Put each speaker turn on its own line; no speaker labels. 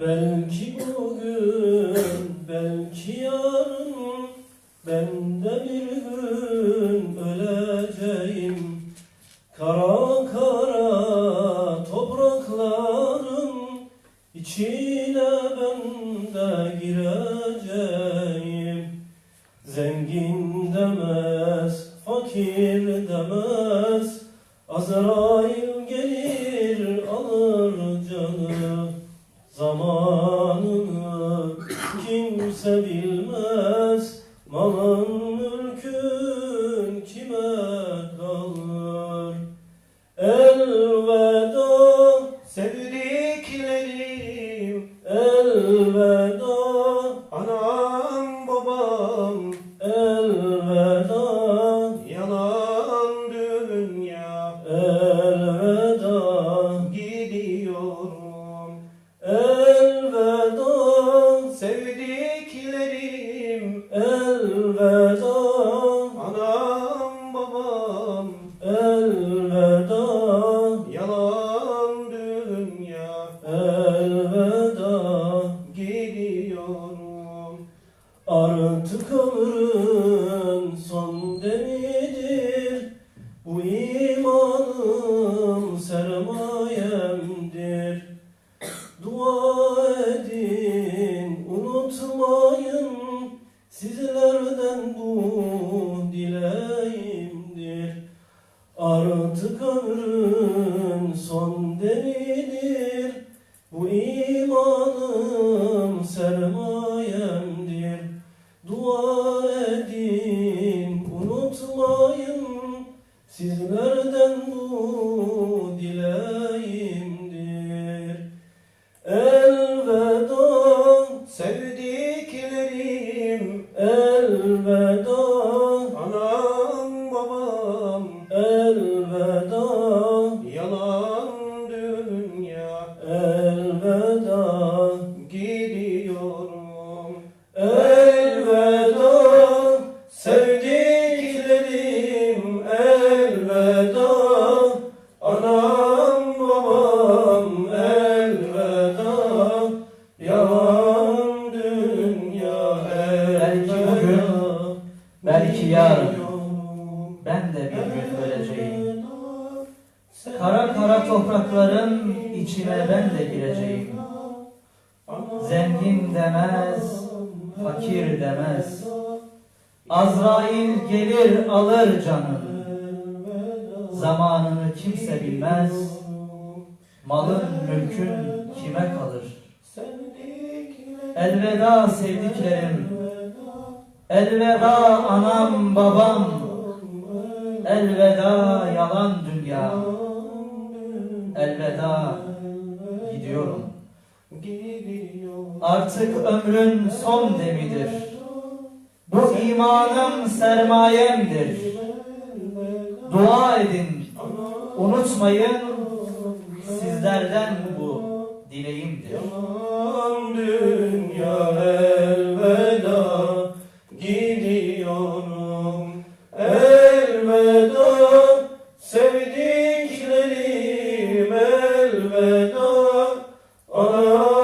Belki bugün, belki yarın ben de bir gün öleceğim. Kara kara toprakların içine ben de gireceğim. Zengin demez, fakir demez, Azrail Zamanını kimse bilmez, malın mülkün kime kalır? Elveda
Sevdiklerim,
elveda demidir Bu imanım sermayemdir? Dua edin unutmayın Sizlerden bu dileğimdir. Artık ömrün son demidir Bu imanım sermayemdir. Dua unutmayın Sizlerden bu dileğimdir? Elveda
Sevdiklerim, Yalan dünya
Belki bugün, belki yarın ben de bir gün öleceğim. Kara kara toprakların içine ben de gireceğim. Zengin demez, fakir demez. Azrail gelir alır canım. Zamanını kimse bilmez. Malın mülkün kime kalır? Elveda sevdiklerim. Elveda anam babam. Elveda yalan dünya. Elveda gidiyorum. Artık ömrün son demidir. Bu imanım sermayemdir. Dua edin, unutmayın sizlerden bu dileğimdir. Yalan dünya elveda gidiyorum elveda sevdiklerim elveda anam.